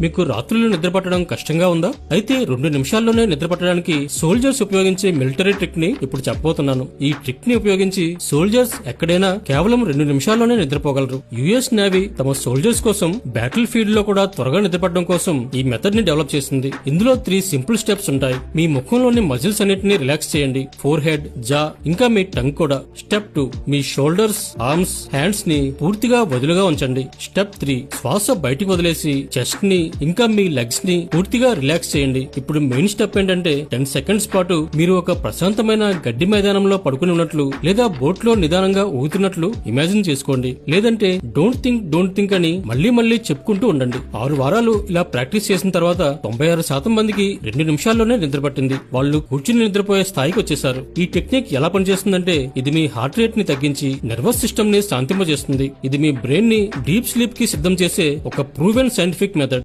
మీకు రాత్రులు నిద్రపట్టడం కష్టంగా ఉందా? అయితే రెండు నిమిషాల్లోనే నిద్రపట్టడానికి సోల్జర్స్ ఉపయోగించే మిలిటరీ ట్రిక్ని ఇప్పుడు చెప్పబోతున్నాను. ఈ ట్రిక్ని ఉపయోగించి సోల్జర్స్ ఎక్కడైనా కేవలం రెండు నిమిషాల్లోనే నిద్రపోగలరు. యుఎస్ నేవీ తమ సోల్జర్స్ కోసం బ్యాటిల్ ఫీల్డ్లో కూడా త్వరగా నిద్రపడడం కోసం ఈ మెథడ్ని డెవలప్ చేసింది. ఇందులో త్రీ సింపుల్ స్టెప్స్ ఉంటాయి. మీ ముఖంలోని మజిల్స్ అన్నిటిని రిలాక్స్ చేయండి. ఫోర్ హెడ్ జా ఇంకా మీ టంగ్ కూడా. స్టెప్ టూ మీ షోల్డర్స్ ఆర్మ్స్ హ్యాండ్స్ని పూర్తిగా వదులుగా ఉంచండి. స్టెప్ త్రీ శ్వాస బయటికి వదిలేసి చెస్ట్ని ఇంకా మీ లెగ్స్ని పూర్తిగా రిలాక్స్ చేయండి. ఇప్పుడు మెయిన్ స్టెప్ ఏంటంటే టెన్ సెకండ్స్ పాటు మీరు ఒక ప్రశాంతమైన గడ్డి మైదానంలో పడుకుని ఉన్నట్లు లేదా బోట్లో నిదానంగా ఊగుతున్నట్లు ఇమాజిన్ చేసుకోండి. లేదంటే డోంట్ థింక్ డోంట్ థింక్ అని మళ్ళీ మళ్ళీ చెప్పుకుంటూ ఉండండి. ఆరు వారాలు ఇలా ప్రాక్టీస్ చేసిన తర్వాత తొంభై ఆరు శాతం మందికి రెండు నిమిషాల్లోనే నిద్ర పట్టింది వాళ్ళు కూర్చుని నిద్రపోయే స్థాయికి వచ్చేసారు ఈ టెక్నిక్ ఎలా పనిచేస్తుందంటే ఇది మీ హార్ట్ రేట్ని తగ్గించి నర్వస్ సిస్టమ్ని శాంతింపజేస్తుంది. ఇది మీ బ్రెయిన్ని డీప్ స్లీప్కి సిద్ధం చేసే ఒక ప్రూవెన్ సైంటిఫిక్ మెథడ్.